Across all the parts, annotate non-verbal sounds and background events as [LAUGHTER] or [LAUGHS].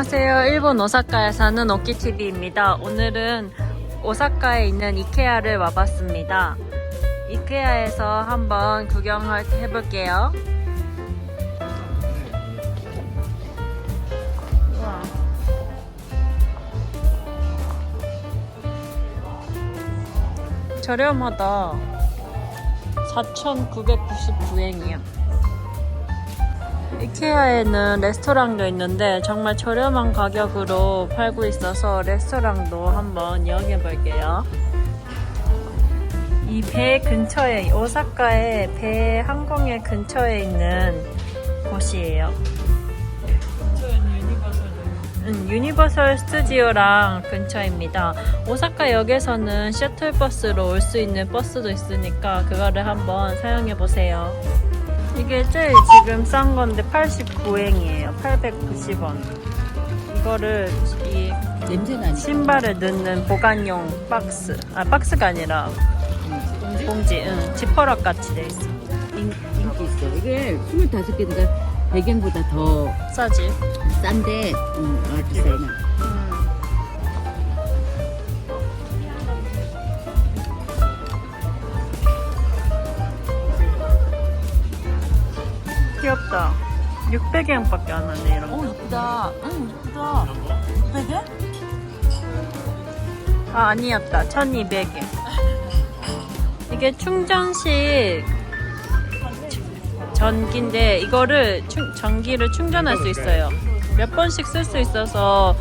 안녕하세요. 일본 오사카에 사는 오키TV입니다. 오늘은 오사카에 있는 이케아를 와봤습니다. 이케아에서 한번 구경을 해볼게요. 저렴하다. 4,999엔이야. 이케아에는 레스토랑도 있는데 정말 저렴한 가격으로 팔고 있어서 레스토랑도 한번 이용해 볼게요. 이 배 근처에 오사카의 배 항공의 근처에 있는 곳이에요. 응, 유니버설 스튜디오랑 근처입니다. 오사카 역에서는 셔틀버스로 올 수 있는 버스도 있으니까 그거를 한번 사용해 보세요. 이게 제일 지금 싼 건데 89엔이에요. 890원. 이거를 이 냄새 나지? 신발을 넣는 보관용 박스. 아, 박스가 아니라 봉지. 응, 지퍼락 같이 돼 있어. 인, 인기 있어. 이게 25개니까 배경보다 더 싸지? 싼데, 음, 아, 비싸요. 귀엽다. 600엔밖에 안 하네, 이런 거. 어, 이쁘다. 응, 이쁘다. 배경? 아, 아니었다. 1200엔. 이게 충전식 전기인데 이거를 충- 전기를 충전할 수 있어요. 몇 번씩 쓸 수 있어서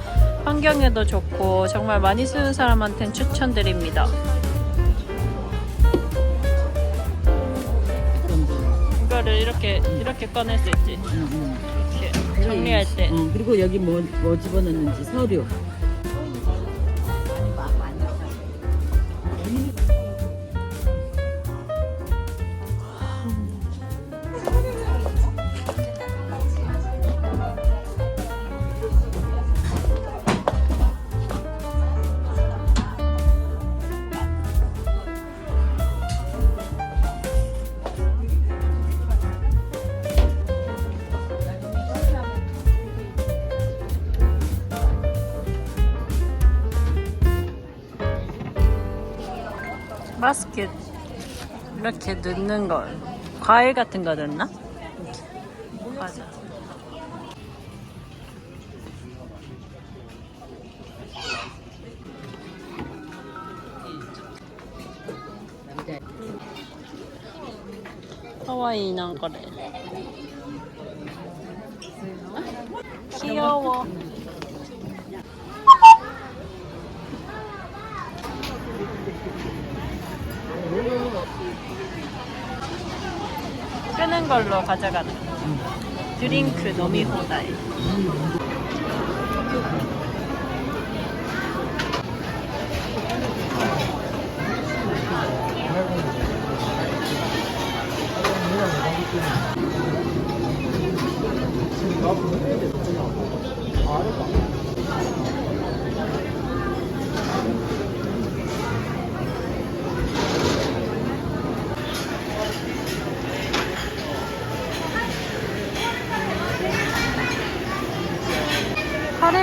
환경에도 좋고 정말 많이 쓰는 사람한테는 추천드립니다. 이렇게 이렇게 꺼낼 수 있지. 응, 응. 이렇게 정리할 때. 응, 그리고 여기 뭐, 뭐 집어넣는지 서류. 마스크 이렇게 넣는 거 과일 같은 거 넣나? 맞아. 하와이 난 거래. 귀여워. 끄는 걸로 가져가는. 드링크 너미 호다이.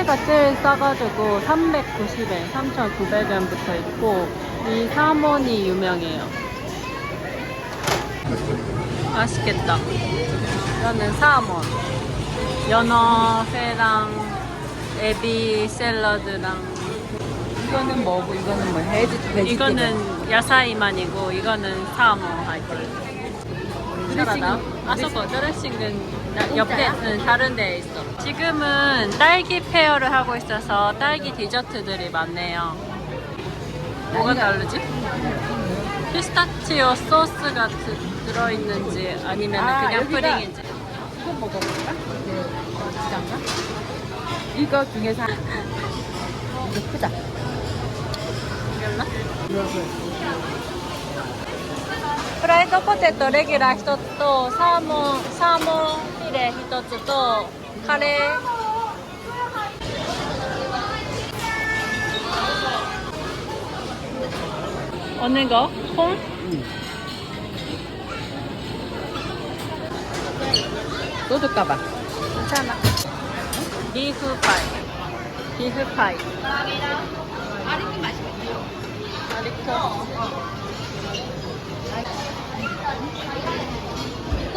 카레가 제일 싸가지고 390엔, 3,900엔 부터 있고 이 사몬이 유명해요. 맛있겠다. 이거는 사몬. 연어, 회랑 에비 샐러드랑 이거는 뭐고, 이거는 뭐, 해지, 돼지. 이거는 야사이만이고 이거는 사모 하이트. 아, 저거 드레싱은 나- 옆에 응, 다른 데에 있어. 지금은 딸기 페어를 하고 있어서 딸기 디저트들이 많네요. 뭐가 다르지? 피스타치오 소스가 드, 들어있는지 아니면 아, 그냥 여기가- 프링인지. 이거 먹어볼까? 그, 어디장가? 이거 중에서. 이거 크다. 몰라? フライドポテトレギュラー1つとサーモンサーモン ヒレ一つとカレー。お願い？本、うん、どうぞかばチャな。ビーフパイ。ビーフパイ。歩きましょう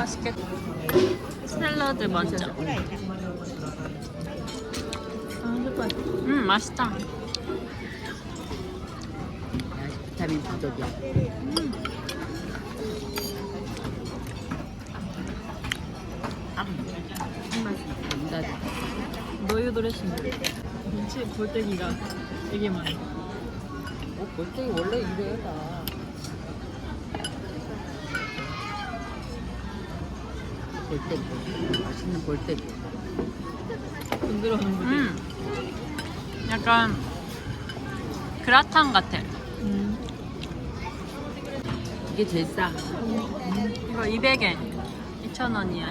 맛있겠다. 샐러드 먼저. 음, 맛있다. 비타민 부족이야. 아, 맛이 나다. 노유 드레싱. 김치 볼때기가 되게 많아. 어, 볼때기 원래 이래요, 다. 볼때기. 맛있는 볼때기. 부드러운 음. 약간 그라탕 같아. 이게 제일 싸. 이거 200엔. 2,000원이야.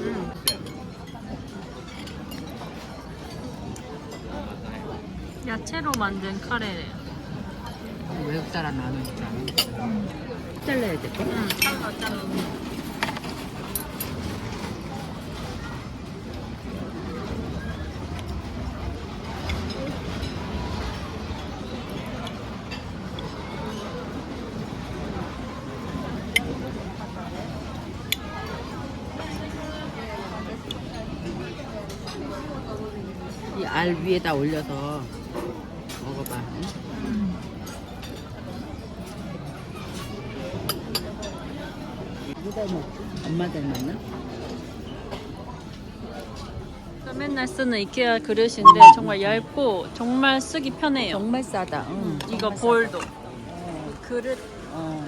음. 야채로 만든 카레래요. 외국 사람 안 오니까. 잘라야 돼. 응, 잘라 잘라. 이알 위에다 올려서 먹지? 엄마 닮았나? 저 맨날 쓰는 이케아 그릇인데 정말 얇고 정말 쓰기 편해요. 정말 싸다. 응. 이거 볼도. 어. 그릇 어.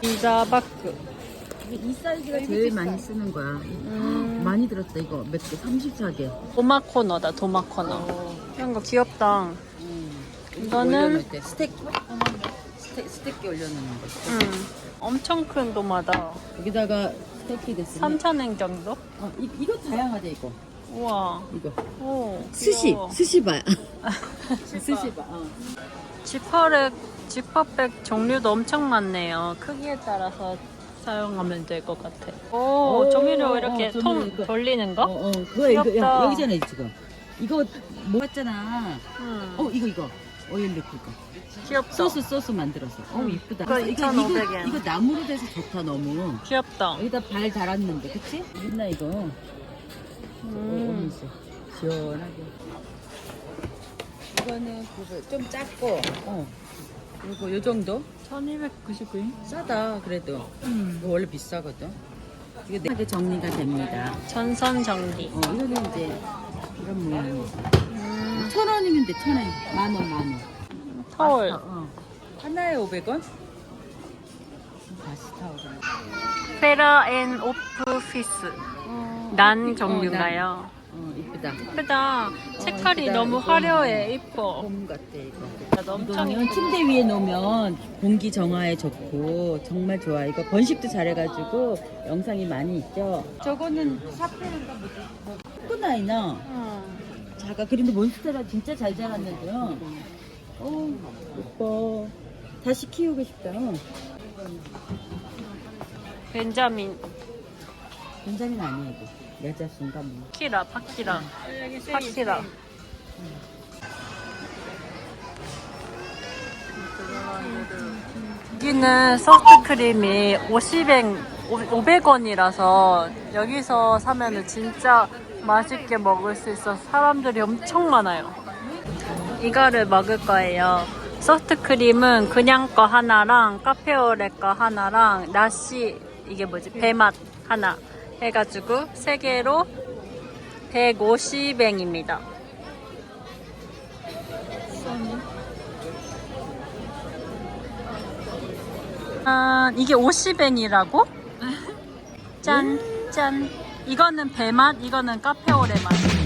피자바크. 이 사이즈가 제일 많이 쓰는 거야. 음. 많이 들었다 이거 몇 개? 34개. 도마 코너다 도마 코너. 이런 거 귀엽다. 이거는- 올려놓을 때 스테이크. 스테, 스테이크 올려놓는 거. 음, 엄청 큰 도마다. 여기다가 스테이크 됐으면 3,000엔 정도? 어, 이, 이거 다양하다 이거. 우와. 이거. 오. 스시. 귀여워. 스시바. [LAUGHS] 스시바. 어. 지퍼백, 지퍼백 종류도 엄청 많네요. 크기에 따라서 사용하면 될 것 같아. 오, 오, 조미료 이렇게 어, 통 이거. 돌리는 어, 거? 어, 그거 이거 귀엽다. 여기잖아 지금. 이거 뭐 했잖아. 음, 어, 이거 이거. 오일 넣고 거. 귀엽다. 소스 소스 만들었어. 어, 음. 이쁘다. 이거 이거 2,500 엔. 이거 나무로 돼서 좋다 너무. 귀엽다. 여기다 발 달았는데, 그치? 있나 이거? 음. 음. 시원하게. 이거는 그거 좀 작고, 어. 그리고 요 정도? 1299엔? 싸다 그래도. 음. 이거 원래 비싸거든. 이게 하게 정리가 됩니다. 전선 정리. 어, 이거는 이제 이런 모양이야. 음, 천 원이면 돼, 천 원. 만 원, 만 원. 타월. 어, 어. 하나에 500원? 다시 타올. 페라 앤 오프 피스. 난 종류인가요? 어, 이쁘다. 예쁘다. 색깔이 이쁘다. 너무 이거. 화려해. 이뻐. 봄 같아, 이거. 나 엄청 이거는 침대 위에 놓으면 공기 정화에 좋고 정말 좋아. 이거 번식도 잘해가지고 영상이 많이 있죠. 저거는 샤프인가 뭐지? 코코나이나 음. 자가 그런데 몬스테라 진짜 잘 자랐는데요. 어, 예뻐. 다시 키우고 싶다. 벤자민, benjamin 아니야 이거. 여자순가 뭐. 키라, 파키라. 파키라. 여기는 소프트크림이 50엔, 500원이라서 여기서 사면은 진짜 맛있게 먹을 수 있어 사람들이 엄청 많아요. 이거를 먹을 거예요. 소프트 크림은 그냥 거 하나랑 카페오레 거 하나랑 나시 이게 뭐지 배맛 하나 해가지고 세 개로 150엔입니다. 아, 이게 50엔이라고? [LAUGHS] 짠, 짠. 이거는 배 맛, 이거는 카페오레 맛.